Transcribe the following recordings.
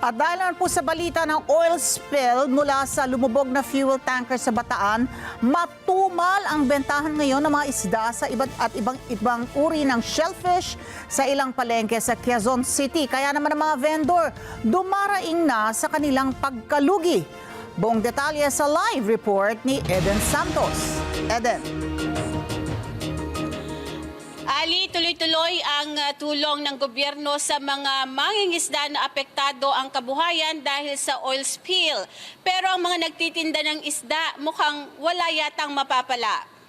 At dahil po sa balita ng oil spill mula sa lumubog na fuel tanker sa Bataan, matumal ang bentahan ngayon ng mga isda sa iba't at ibang ibang uri ng shellfish sa ilang palengke sa Quezon City. Kaya naman ang mga vendor dumaraing na sa kanilang pagkalugi. Buong detalye sa live report ni Eden Santos. Eden. Ali, tuloy-tuloy ang uh, tulong ng gobyerno sa mga mangingisda na apektado ang kabuhayan dahil sa oil spill. Pero ang mga nagtitinda ng isda mukhang wala yatang mapapala.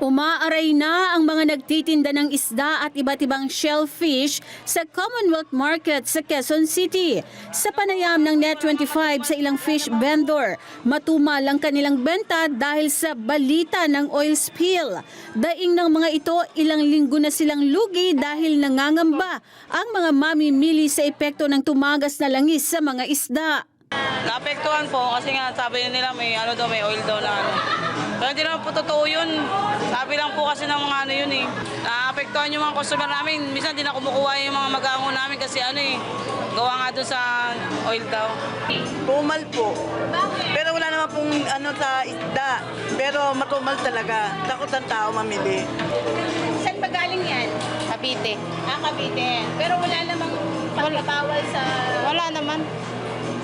Umaaray na ang mga nagtitinda ng isda at iba't ibang shellfish sa Commonwealth Market sa Quezon City. Sa panayam ng Net25 sa ilang fish vendor, matumal ang kanilang benta dahil sa balita ng oil spill. Daing ng mga ito, ilang linggo na silang lugi dahil nangangamba ang mga mamimili sa epekto ng tumagas na langis sa mga isda. Naapektuhan po kasi nga sabi nila may ano daw, may oil daw na ano. Pero hindi naman po totoo yun. Sabi lang po kasi ng mga ano yun eh. Naapektuhan yung mga customer namin. Minsan di na kumukuha yung mga mag-aango namin kasi ano eh. Gawa nga doon sa oil daw. Tumal po. Pero wala naman pong ano sa isda. Pero matumal talaga. Takot ang tao mamili. Saan ba galing yan? Cavite. Ah, Cavite. Pero wala namang pagkabawal sa... Wala naman.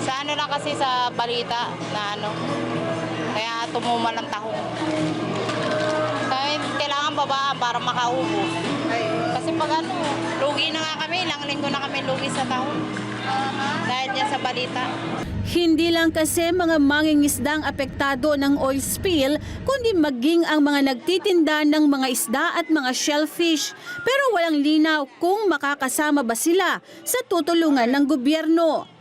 Sa ano lang kasi sa balita na ano. Kaya tumumal ang tahong. Kaya kailangan babaan para makaubos. Kasi pag ano, lugi na nga kami. Ilang linggo na kami lugi sa tahong. Dahil yan sa balita. Hindi lang kasi mga mangingisdang apektado ng oil spill, kundi maging ang mga nagtitinda ng mga isda at mga shellfish. Pero walang linaw kung makakasama ba sila sa tutulungan ng gobyerno.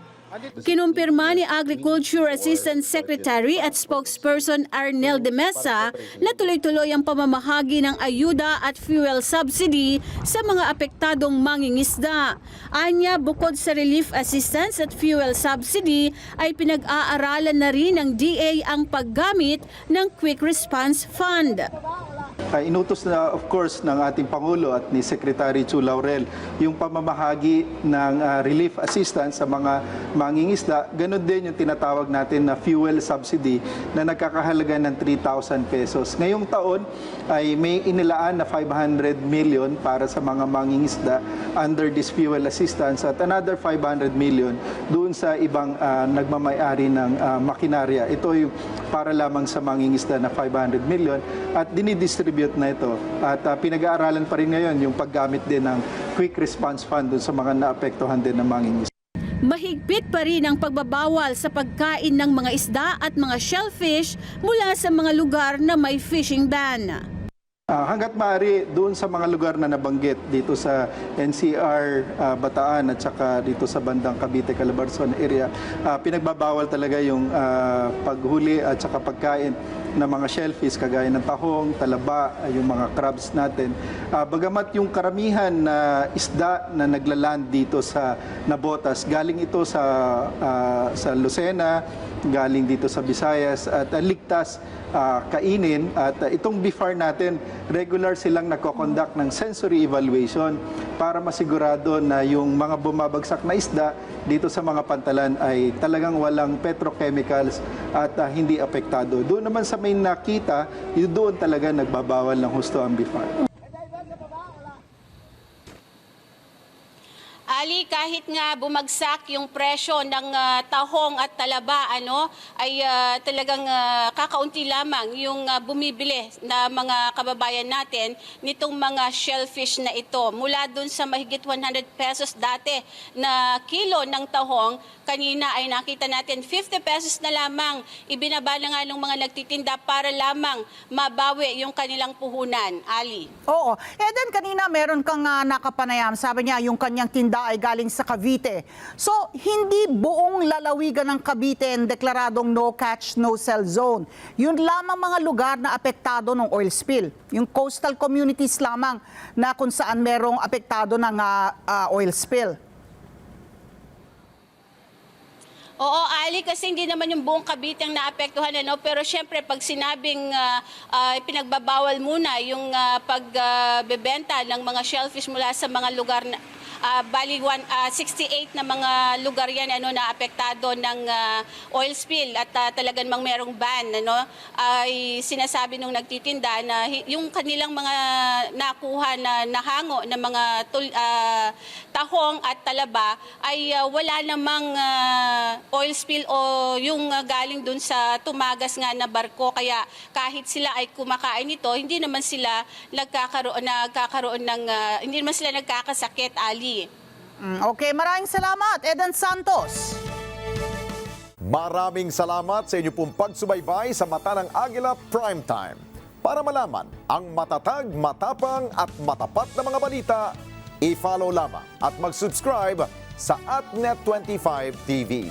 Kinumpirma ni Agriculture Assistant Secretary at spokesperson Arnel de Mesa na tuloy-tuloy ang pamamahagi ng ayuda at fuel subsidy sa mga apektadong mangingisda. Anya, bukod sa relief assistance at fuel subsidy, ay pinag-aaralan na rin ng DA ang paggamit ng Quick Response Fund. Uh, inutos na of course ng ating Pangulo at ni Secretary Chu Laurel yung pamamahagi ng uh, relief assistance sa mga mangingisda. Ganon din yung tinatawag natin na fuel subsidy na nagkakahalaga ng 3,000 pesos. Ngayong taon ay may inilaan na 500 million para sa mga mangingisda under this fuel assistance at another 500 million doon sa ibang uh, nagmamayari ng uh, makinarya. Ito yung para lamang sa mangingisda na 500 million at dinidistribute na ito. At uh, pinag-aaralan pa rin ngayon yung paggamit din ng quick response fund dun sa mga naapektuhan din ng mangingisda. Mahigpit pa rin ang pagbabawal sa pagkain ng mga isda at mga shellfish mula sa mga lugar na may fishing ban. Ah, hanggat maaari doon sa mga lugar na nabanggit dito sa NCR ah, Bataan at saka dito sa bandang Cavite Calabarzon area ah, pinagbabawal talaga yung ah, paghuli at saka pagkain ng mga shellfish kagaya ng tahong, talaba, yung mga crabs natin. Ah, bagamat yung karamihan na isda na naglaland dito sa Nabotas galing ito sa ah, sa Lucena, galing dito sa Visayas at ah, ligtas ah, kainin at ah, itong BIFAR natin regular silang nagko-conduct ng sensory evaluation para masigurado na yung mga bumabagsak na isda dito sa mga pantalan ay talagang walang petrochemicals at ah, hindi apektado. Doon naman sa may nakita, doon talaga nagbabawal ng husto ang BIFAR. Ali, kahit nga bumagsak yung presyo ng ah, tahong at talaba, ano, ay ah, talagang ah, kakaunti lamang yung ah, bumibili na mga kababayan natin nitong mga shellfish na ito. Mula dun sa mahigit 100 pesos dati na kilo ng tahong, kanina ay nakita natin 50 pesos na lamang ibinaba na nga ng mga nagtitinda para lamang mabawi yung kanilang puhunan. Ali. Oo. Eden, kanina meron kang uh, nakapanayam. Sabi niya, yung kanyang tinda ay galing sa Cavite. So, hindi buong lalawigan ng Cavite ang deklaradong no catch, no sell zone. Yun lamang mga lugar na apektado ng oil spill. Yung coastal communities lamang na kung saan merong apektado ng ah, ah, oil spill. Oo, Ali, kasi hindi naman yung buong Cavite ang naapektuhan, ano? pero syempre pag sinabing ah, ah, pinagbabawal muna yung ah, pagbebenta ng mga shellfish mula sa mga lugar na ah, bali one, ah, 68 na mga lugar yan ano na apektado ng ah, oil spill at ah, talagang mang merong ban ano ay sinasabi nung nagtitinda na yung kanilang mga nakuha na nahango ng mga tul, ah, tahong at talaba ay ah, wala namang ah, oil spill o yung ah, galing dun sa tumagas nga na barko. Kaya kahit sila ay kumakain ito hindi naman sila nagkakaroon nagkakaroon ng ah, hindi naman sila nagkakasakit ali Mm, Okay, maraming salamat, Eden Santos. Maraming salamat sa inyo pong pagsubaybay sa Mata ng Agila Primetime. Para malaman ang matatag, matapang at matapat na mga balita, i-follow lamang at mag-subscribe sa AtNet25 TV.